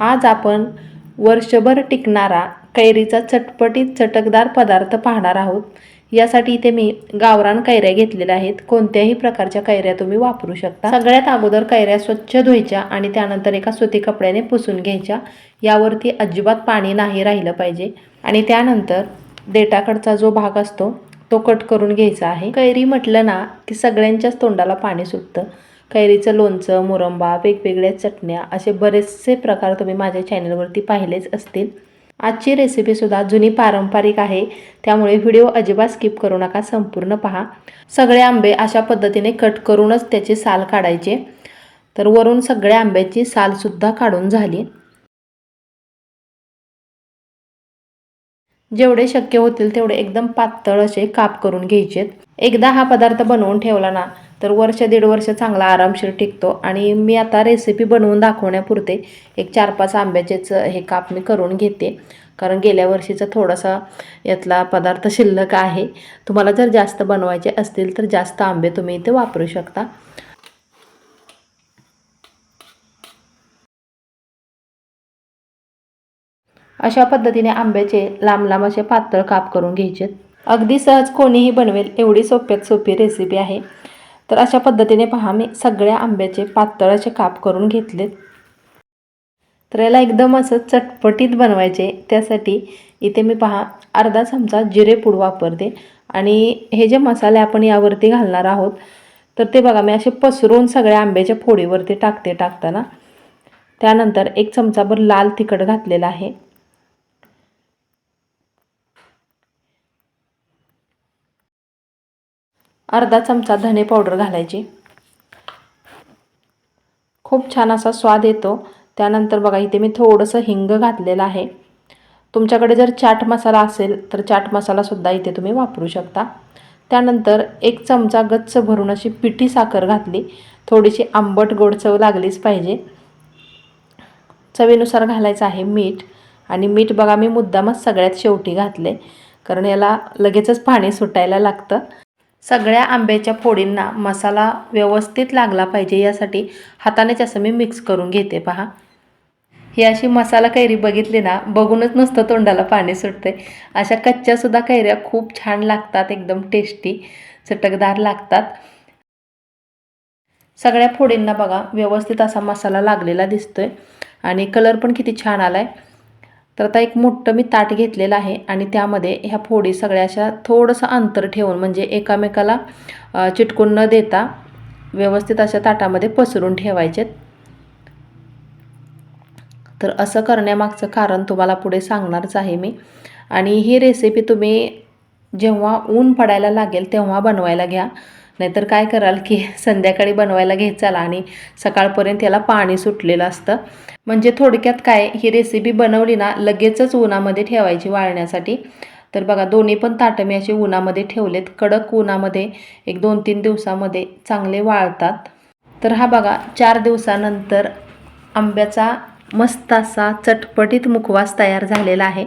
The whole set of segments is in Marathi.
आज आपण वर्षभर टिकणारा कैरीचा चटपटीत चटकदार पदार्थ पाहणार आहोत. यासाठी इथे मी गावरान कैऱ्या घेतलेल्या आहेत. कोणत्याही प्रकारच्या कैऱ्या तुम्ही वापरू शकता. सगळ्यात अगोदर कैऱ्या स्वच्छ धुवायच्या आणि त्यानंतर एका सुती कपड्याने पुसून घ्यायच्या. यावरती अजिबात पाणी नाही राहिलं पाहिजे. आणि त्यानंतर देटाकडचा जो भाग असतो तो कट करून घ्यायचा आहे. कैरी म्हटलं ना की सगळ्यांच्याच तोंडाला पाणी सुटतं. कैरीचं लोणचं मुरंबा वेगवेगळ्या चटण्या असे बरेचसे प्रकार तुम्ही माझ्या चॅनलवरती पाहिलेच असतील. आजची रेसिपीसुद्धा जुनी पारंपरिक आहे. त्यामुळे व्हिडिओ अजिबात स्किप करू नका संपूर्ण पहा. सगळे आंबे अशा पद्धतीने कट करूनच त्याची साल काढायचे. तर वरून सगळ्या आंब्याची सालसुद्धा काढून झाली. जेवढे शक्य होतील तेवढे एकदम पातळ असे काप करून घ्यायचेत. एकदा हा पदार्थ बनवून ठेवला ना तर वर्ष दीड वर्ष चांगला आरामशीर टिकतो. आणि मी आता रेसिपी बनवून दाखवण्यापुरते एक चार पाच आंब्याचेच हे काप मी करून घेते. कारण गेल्या वर्षीचा थोडासा यातला पदार्थ शिल्लक आहे. तुम्हाला जर जास्त बनवायचे असतील तर जास्त आंबे तुम्ही इथे वापरू शकता. अशा पद्धतीने आंब्याचे लांब लांब असे पातळ काप करून घ्यायचे अगदी सहज कोणीही बनवेल एवढी सोप्यात सोपी रेसिपी आहे. तर अशा पद्धतीने पहा मी सगळ्या आंब्याचे पातळ असे काप करून घेतलेत. तर याला एकदम असं चटपटीत बनवायचे. त्यासाठी इथे मी पहा अर्धा चमचा जिरेपूड वापरते. आणि हे जे मसाले आपण यावरती घालणार आहोत तर ते बघा मी असे पसरून सगळ्या आंब्याच्या फोडीवरती टाकते टाकताना. त्यानंतर एक चमचाभर लाल तिखट घातलेला आहे. अर्धा चमचा धने पावडर घालायची. खूप छान असा स्वाद येतो. त्यानंतर बघा इथे मी थोडंसं हिंग घातलेलं आहे. तुमच्याकडे जर चाट मसाला असेल तर चाट मसालासुद्धा इथे तुम्ही वापरू शकता. त्यानंतर एक चमचा गच्च भरून अशी पिठी साखर घातली. थोडीशी आंबट गोड चव लागलीच पाहिजे. चवीनुसार घालायचं आहे मीठ. आणि मीठ बघा मी मुद्दामच सगळ्यात शेवटी घातले. कारण याला लगेचच पाणी सुटायला लागतं. सगळ्या आंब्याच्या फोडींना मसाला व्यवस्थित लागला पाहिजे यासाठी हातानेच असं मी मिक्स करून घेते पहा. ही अशी मसाला कैरी बघितली ना बघूनच नुसतं तोंडाला पाणी सुटते अशा कच्च्यासुद्धा कैऱ्या खूप छान लागतात एकदम टेस्टी चटकदार लागतात. सगळ्या फोडींना बघा व्यवस्थित असा मसाला लागलेला दिसतोय. आणि कलर पण किती छान आला आहे तर आता एक मोठं मी ताट घेतलेलं आहे आणि त्यामध्ये ह्या फोडी सगळ्या अशा थोडंसं अंतर ठेवून म्हणजे एकामेकाला चिटकून न देता व्यवस्थित अशा ताटामध्ये पसरून ठेवायचेत. तर असं करण्यामागचं कारण तुम्हाला पुढे सांगणारच आहे मी. आणि ही रेसिपी तुम्ही जेव्हा ऊन पडायला लागेल तेव्हा बनवायला घ्या. नाहीतर काय कराल की संध्याकाळी बनवायला घ्यायचाल आणि सकाळपर्यंत याला पाणी सुटलेलं असतं. म्हणजे थोडक्यात काय ही रेसिपी बनवली ना लगेचच उन्हामध्ये ठेवायची वाळण्यासाठी. तर बघा दोन्ही पण ताटं मी असे उन्हामध्ये ठेवलेत. कडक उन्हामध्ये एक दोन तीन दिवसामध्ये चांगले वाळतात. तर हा बघा चार दिवसानंतर आंब्याचा मस्त असा चटपटीत मुखवास तयार झालेला आहे.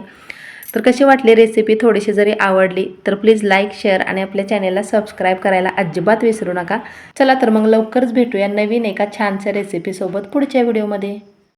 तर कशी वाटली रेसिपी थोडीशी जरी आवडली तर प्लीज लाईक शेअर आणि आपल्या चॅनेलला सबस्क्राईब करायला अजिबात विसरू नका. चला तर मग लवकरच भेटूया नवीन एका छानशा रेसिपीसोबत पुढच्या व्हिडिओमध्ये